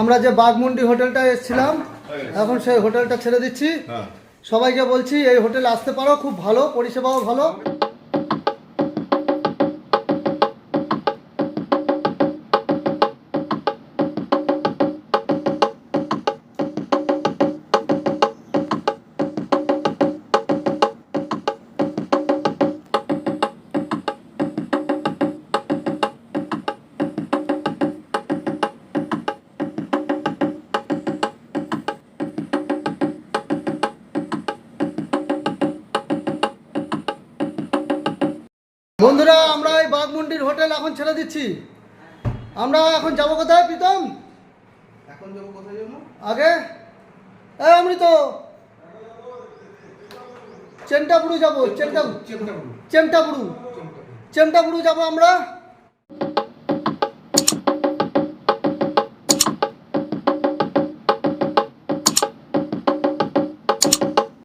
আমরা যে বাঘমুন্ডি হোটেলটা এসেছিলাম এখন সেই হোটেলটা ছেড়ে দিচ্ছি। হ্যাঁ। সবাইকে বলছি এই হোটেল আসতে পারো খুব ভালো পরিষেবাও ভালো। বন্ধুরা আমরা এই বাঘমুন্ডির হোটেল এখন ছেড়ে দিচ্ছি। আমরা এখন যাব কোথায় প্রীতম? এখন যাব কোথায় যাব আগে? আমি তো চেন্টাপুরু যাব চেন্টা চেন্টাপুরু। চেন্টাপুরু। চেমটাপুরু যাব আমরা?